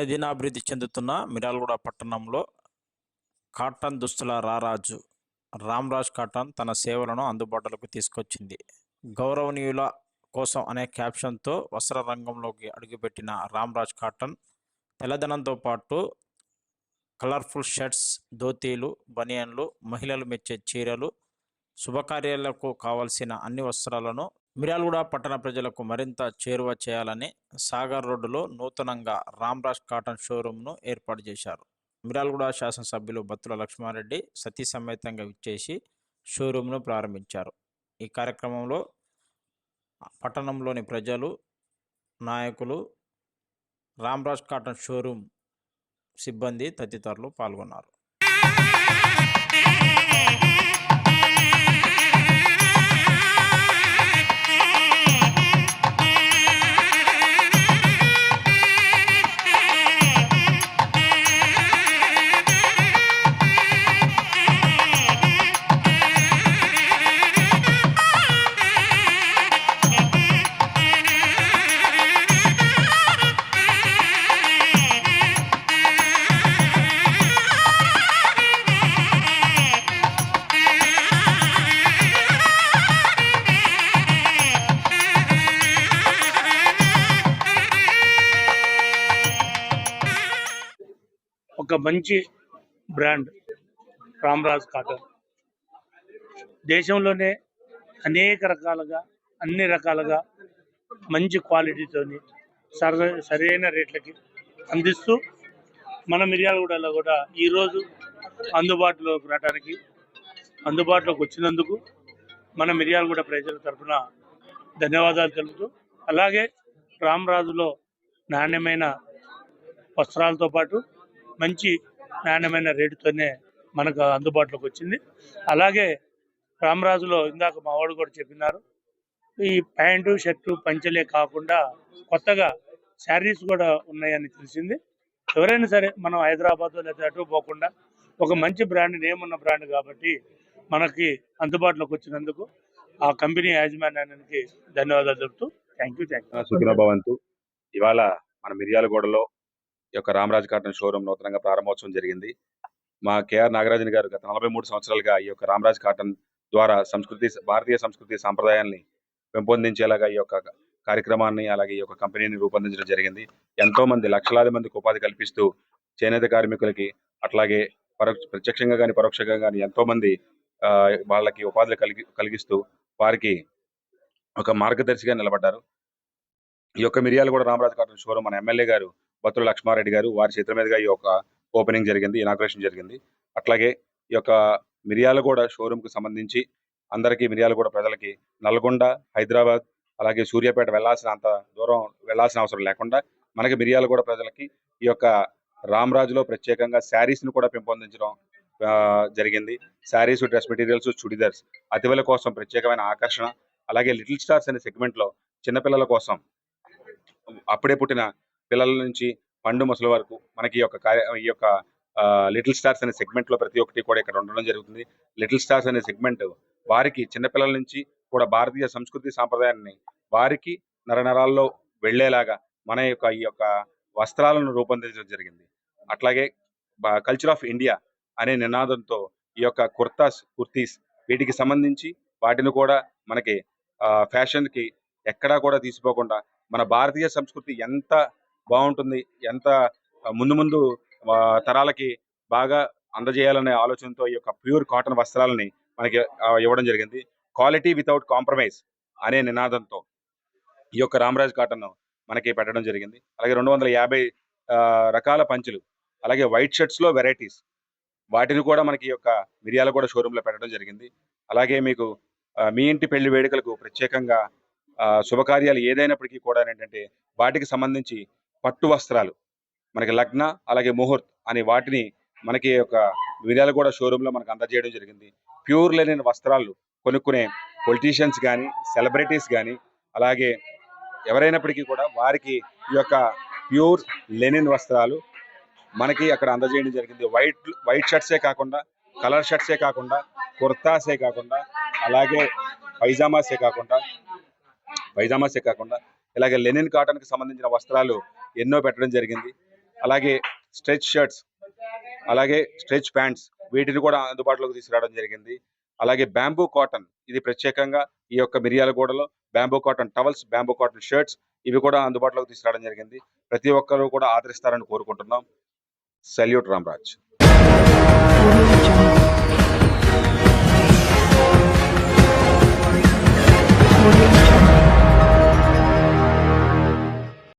దినదినాభివృద్ధి చెందుతున్న మిరాల్గూడ పట్టణంలో కాటన్ దుస్తుల రారాజు రామ్రాజ్ కాటన్ తన సేవలను అందుబాటులోకి తీసుకొచ్చింది. గౌరవనీయుల కోసం అనే క్యాప్షన్తో వస్త్ర రంగంలోకి అడుగుపెట్టిన రామ్రాజ్ కాటన్ తెల్లదనంతో పాటు కలర్ఫుల్ షర్ట్స్ ధోతీలు బనియన్లు మహిళలు మెచ్చే చీరలు శుభకార్యాలకు కావలసిన అన్ని వస్త్రాలను మిర్యాలగూడ పట్టణ ప్రజలకు మరింత చేరువ చేయాలని సాగర్ రోడ్డులో నూతనంగా రామ్రాజ్ కాటన్ షోరూంను ఏర్పాటు చేశారు. మిర్యాలగూడ శాసనసభ్యులు బత్తుల లక్ష్మారెడ్డి సతీ సమేతంగా విచ్చేసి షోరూంను ప్రారంభించారు. ఈ కార్యక్రమంలో పట్టణంలోని ప్రజలు నాయకులు రామ్రాజ్ కాటన్ షోరూం సిబ్బంది తదితరులు పాల్గొన్నారు. ఒక మంచి బ్రాండ్ రామ్రాజ్ కాటన్ దేశంలోనే అనేక రకాలుగా అన్ని రకాలుగా మంచి క్వాలిటీతోని సర సరైన రేట్లకి అందిస్తూ మన మిర్యాలగూడలో కూడా ఈరోజు అందుబాటులోకి రావడానికి అందుబాటులోకి వచ్చినందుకు మన మిర్యాలగూడ ప్రజల తరఫున ధన్యవాదాలు తెలుపుతూ అలాగే రామరాజులో నాణ్యమైన వస్త్రాలతో పాటు మంచి నాణ్యమైన రేటుతోనే మనకు అందుబాటులోకి వచ్చింది. అలాగే రామరాజులో ఇందాక మా వాడు కూడా చెప్పినారు. ఈ ప్యాంటు షర్టు పంచలే కాకుండా కొత్తగా శారీస్ కూడా ఉన్నాయని తెలిసింది. ఎవరైనా సరే మనం హైదరాబాద్ లేదా అటు పోకుండా ఒక మంచి బ్రాండ్ నేమ్ ఉన్న బ్రాండ్ కాబట్టి మనకి అందుబాటులోకి వచ్చినందుకు ఆ కంపెనీ యాజమాన్యానికి ధన్యవాదాలు చెబుతూ థ్యాంక్ యూ థ్యాంక్ యూ సుఖినో భవంతు. ఇవాళ మన మిర్యాలగూడలో యొక్క రామరాజ్ కాటన్ షోరూమ్ నూతనంగా ప్రారంభోత్సవం జరిగింది. మా కేఆర్ నాగరాజన్ గారు గత నలభై మూడు సంవత్సరాలుగా ఈ యొక్క రామరాజ్ కాటన్ ద్వారా సంస్కృతి భారతీయ సంస్కృతి సాంప్రదాయాన్ని పెంపొందించేలాగా ఈ యొక్క కార్యక్రమాన్ని అలాగే ఈ యొక్క కంపెనీని రూపొందించడం జరిగింది. ఎంతో మంది లక్షలాది మందికి ఉపాధి కల్పిస్తూ చేనేత కార్మికులకి అట్లాగే పరోక్ష ప్రత్యక్షంగా కానీ పరోక్షంగా కానీ ఎంతో మంది ఆ, వాళ్ళకి ఉపాధి కలిగి కలిగిస్తూ వారికి ఒక మార్గదర్శిగా నిలబడ్డారు. ఈ యొక్క మిరియాలు కూడా రామరాజు కాటన్ షోరూమ్ మన ఎమ్మెల్యే గారు బత్తుల లక్ష్మారెడ్డి గారు వారి చేతుల మీదుగా ఈ యొక్క ఓపెనింగ్ జరిగింది ఇనాగ్రేషన్ జరిగింది. అట్లాగే ఈ యొక్క మిరియాలగూడ షోరూమ్కు సంబంధించి అందరికీ మిరియాలగూడ ప్రజలకి నల్గొండ హైదరాబాద్ అలాగే సూర్యాపేట వెళ్ళాల్సిన అంత దూరం వెళ్ళాల్సిన అవసరం లేకుండా మనకి మిరియాలగూడ ప్రజలకి ఈ యొక్క రామ్రాజులో ప్రత్యేకంగా శారీస్ను కూడా పెంపొందించడం జరిగింది. శారీస్ డ్రెస్ మెటీరియల్స్ చుడిదార్స్ అతివల కోసం ప్రత్యేకమైన ఆకర్షణ. అలాగే లిటిల్ స్టార్స్ అనే సెగ్మెంట్లో చిన్నపిల్లల కోసం అప్పుడే పుట్టిన పిల్లల నుంచి పండు ముసలి వరకు మనకి ఈ యొక్క కార్య ఈ యొక్క లిటిల్ స్టార్స్ అనే సెగ్మెంట్లో ప్రతి ఒక్కటి కూడా ఇక్కడ ఉండడం జరుగుతుంది. లిటిల్ స్టార్స్ అనే సెగ్మెంట్ వారికి చిన్నపిల్లల నుంచి కూడా భారతీయ సంస్కృతి సాంప్రదాయాన్ని వారికి నరనరాల్లో వెళ్ళేలాగా మన యొక్క ఈ యొక్క వస్త్రాలను రూపొందించడం జరిగింది. అట్లాగే కల్చర్ ఆఫ్ ఇండియా అనే నినాదంతో ఈ యొక్క కుర్తాస్ కుర్తీస్ వీటికి సంబంధించి వాటిని కూడా మనకి ఫ్యాషన్కి ఎక్కడా కూడా తీసిపోకుండా మన భారతీయ సంస్కృతి ఎంత బాగుంటుంది. ఎంత ముందు ముందు తరాలకి బాగా అందజేయాలనే ఆలోచనతో ఈ యొక్క ప్యూర్ కాటన్ వస్త్రాలని మనకి ఇవ్వడం జరిగింది. క్వాలిటీ వితౌట్ కాంప్రమైజ్ అనే నినాదంతో ఈ యొక్క రామరాజ్ కాటన్ మనకి పెట్టడం జరిగింది. అలాగే రెండు వందల యాభై రకాల పంచులు అలాగే వైట్ షర్ట్స్లో వెరైటీస్ వాటిని కూడా మనకి ఈ యొక్క మిరియాల కూడా షోరూంలో పెట్టడం జరిగింది. అలాగే మీకు మీ ఇంటి పెళ్ళి వేడుకలకు ప్రత్యేకంగా శుభకార్యాలు ఏదైనప్పటికీ కూడా ఏంటంటే వాటికి సంబంధించి పట్టు వస్త్రాలు. మనకి లగ్న అలాగే ముహూర్త్ అనే వాటిని మనకి ఒక విరాలు కూడా షోరూమ్లో మనకు అందజేయడం జరిగింది. ప్యూర్ లెనిన్ వస్త్రాలు కొనుక్కునే పొలిటీషియన్స్ కానీ సెలబ్రిటీస్ కానీ అలాగే ఎవరైనప్పటికీ కూడా వారికి ఈ యొక్క ప్యూర్ లెనిన్ వస్త్రాలు మనకి అక్కడ అందజేయడం జరిగింది. వైట్ వైట్ షర్ట్సే కాకుండా కలర్ షర్ట్సే కాకుండా కుర్తాసే కాకుండా అలాగే పైజామాసే కాకుండా పైజామాసే కాకుండా ఇలాగే లెనిన్ కాటన్కి సంబంధించిన వస్త్రాలు ఎన్నో పెట్టడం జరిగింది. అలాగే స్ట్రెచ్ షర్ట్స్ అలాగే స్ట్రెచ్ ప్యాంట్స్ వీటిని కూడా అందుబాటులోకి తీసుకురావడం జరిగింది. అలాగే బ్యాంబూ కాటన్ ఇది ప్రత్యేకంగా ఈ యొక్క మిరియాలగూడలో bamboo cotton towels bamboo cotton shirts ఇవి కూడా అందుబాటులోకి తీసుకురావడం జరిగింది. ప్రతి ఒక్కరూ కూడా ఆదరిస్తారని కోరుకుంటున్నాం. సెల్యూట్ రామరాజ్